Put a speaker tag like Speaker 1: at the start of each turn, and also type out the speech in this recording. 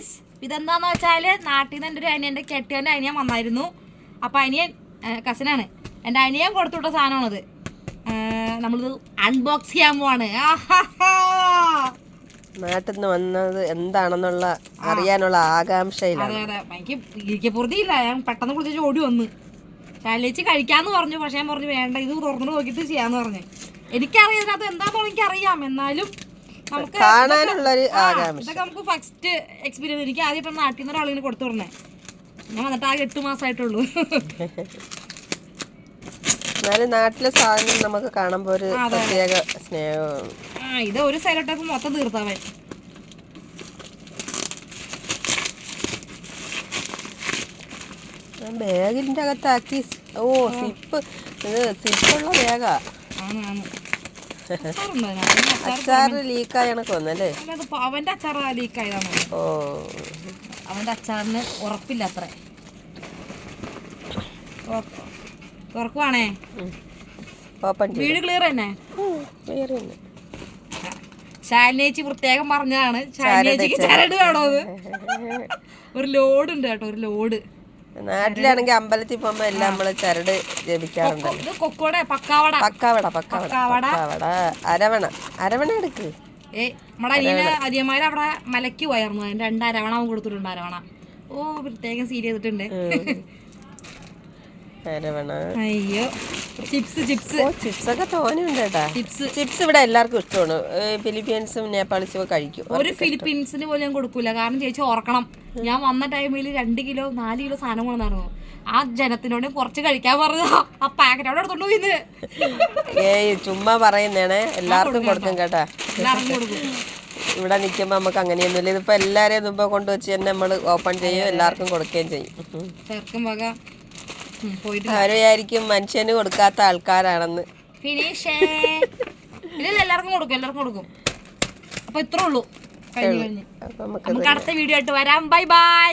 Speaker 1: Guys ഇതെന്താന്ന് വെച്ചാൽ നാട്ടിൽ നിന്ന് എന്റെ ഒരു അനിയന്റെ കെട്ടിയന്റെ അനിയൻ വന്നായിരുന്നു. അപ്പൊ അനിയൻ കസിനാണ് എന്റെ അനിയൻ കൊടുത്തുവിട്ട സാധനമാണത്. നമ്മളിത് അൺബോക്സ് ചെയ്യാൻ പോവാണ്.
Speaker 2: നാട്ടിൽ നിന്ന് വന്നത് എന്താണെന്നുള്ള അറിയാനുള്ള ആകാംക്ഷയില്ല
Speaker 1: അതെ അതെ. എനിക്ക് ഞാൻ പെട്ടെന്ന് കുളിച്ച് ഓടി വന്ന്. ശാലിച്ച് കഴിക്കാന്ന് പറഞ്ഞു പക്ഷെ ഞാൻ പറഞ്ഞു വേണ്ട ഇത് തുറന്നു നോക്കിയിട്ട് ചെയ്യാന്ന് പറഞ്ഞു. എനിക്കറിയാം ഇതിനകത്ത് എന്താണെന്ന് എനിക്കറിയാം. എന്നാലും
Speaker 2: കാണാനുള്ളൊരു
Speaker 1: ഇതൊക്കെ നമുക്ക് ഫസ്റ്റ് എക്സ്പീരിയൻസ് എനിക്ക് ആദ്യമായിട്ടാണ് നാട്ടിൽ നിന്ന് ഒരാളിങ്ങനെ കൊടുത്തു പറഞ്ഞേ ഞാൻ വന്നിട്ട് ആകെ എട്ട് മാസമായിട്ടുള്ളൂ
Speaker 2: എന്നാലും നാട്ടിലെ സാധനം നമുക്ക് കാണുമ്പോൾ ഒരു പ്രത്യേക
Speaker 1: സ്നേഹം. ഇത് ഒരു സൈലോട്ടൊക്കെ മൊത്തം തീർത്തവൻ
Speaker 2: ബാഗിന്റെ അകത്താക്കി ഓ സിപ്പ് ഇത് സിപ്പുള്ള ബാഗാ.
Speaker 1: ആണ് ആണ്. അച്ചാർ
Speaker 2: അച്ചാറ് ലീക്കായ കണക്ക് വന്നല്ലേ
Speaker 1: അല്ല, അത് പ- അവന്റെ അച്ചാർ ലീക്കായതാണ്
Speaker 2: ഓ.
Speaker 1: അവന്റെ അച്ചാറിന് ഉറപ്പില്ല അത്ര. തുറക്കുവാണേ വീട് ക്ലിയർ തന്നെ?
Speaker 2: ക്ലിയർ ഒന്ന്.
Speaker 1: ശാലിനേച്ചി പ്രത്യേകം പറഞ്ഞതാണ്. ശാലിനേച്ചിക്ക് ചരട് വേണോ ഒരു ലോഡ് ഉണ്ട് കേട്ടോ ഒരു ലോഡ്
Speaker 2: നാട്ടിലാണെങ്കിൽ അമ്പലത്തിൽ പോകുമ്പോ എല്ലാം നമ്മൾ ചരട് ജപിക്കാറുണ്ടല്ലോ.
Speaker 1: കൊക്കോടെ പക്കാവട.
Speaker 2: പക്കാവട പക്കാവട
Speaker 1: പക്കാവട.
Speaker 2: പക്കാവട അരവണ അരവണ എടുക്ക്.
Speaker 1: ഏ നമ്മുടെ അനിയന് അനിയന്മാര് അവിടെ മലയ്ക്ക് പോയായിരുന്നു. അതിന്റെ രണ്ട് അരവണ കൊടുത്തിട്ടുണ്ട് അരവണ. ഓ പ്രത്യേകം സീരിയസ് ചെയ്തിട്ടുണ്ട്.
Speaker 2: അരവണ
Speaker 1: അയ്യോ ചിപ്സ് ചിപ്സ്.
Speaker 2: ഓ ചിപ്സ് ഒക്കെ തോനെയുണ്ട് കേട്ടാ
Speaker 1: ചിപ്സ്.
Speaker 2: ചിപ്സ് ഇവിടെ എല്ലാവർക്കും ഇഷ്ടമാണ്. ഫിലിപ്പീൻസും നേപ്പാളിസും ഒക്കെ കഴിക്കും.
Speaker 1: ഒരു ഫിലിപ്പീൻസിന് പോലും ഞാൻ കൊടുക്കൂല. കാരണം ചേച്ചി ഓർക്കണം. ഞാൻ വന്ന ടൈമിൽ രണ്ട് കിലോ നാല് കിലോ സാധനം കൊണ്ടുവന്നു ആ ജനത്തിനോട് കുറച്ച് കഴിക്കാൻ പറഞ്ഞ ആ പാക്കറ്റ് അവിടെ എടുത്തോണ്ട് പോയിന്ന്
Speaker 2: ഏയ് ചുമ്മാ പറയുന്നേണേ. എല്ലാവർക്കും കൊടുക്കും കേട്ടാ. ഇവിടെ നിൽക്കുമ്പോൾ നമുക്ക് അങ്ങനെയൊന്നുമില്ല. ഇതിപ്പോൾ എല്ലാവരെയും മുമ്പ് കൊണ്ടുവച്ച് തന്നെ നമ്മൾ ഓപ്പൺ ചെയ്യും. എല്ലാവർക്കും കൊടുക്കുകയും ചെയ്യും. അവർ വിചാരിക്കും മനുഷ്യന് കൊടുക്കാത്ത ആൾക്കാരാണെന്ന്.
Speaker 1: ഫിനിഷ്. ഇതിൽ എല്ലാവർക്കും കൊടുക്കും എല്ലാവർക്കും കൊടുക്കും. അപ്പൊ ഇത്രേ ഉള്ളൂ. കഴിഞ്ഞു കഴിഞ്ഞു. നമുക്ക് അടുത്ത വീഡിയോ ആയിട്ട് വരാം. Bye bye.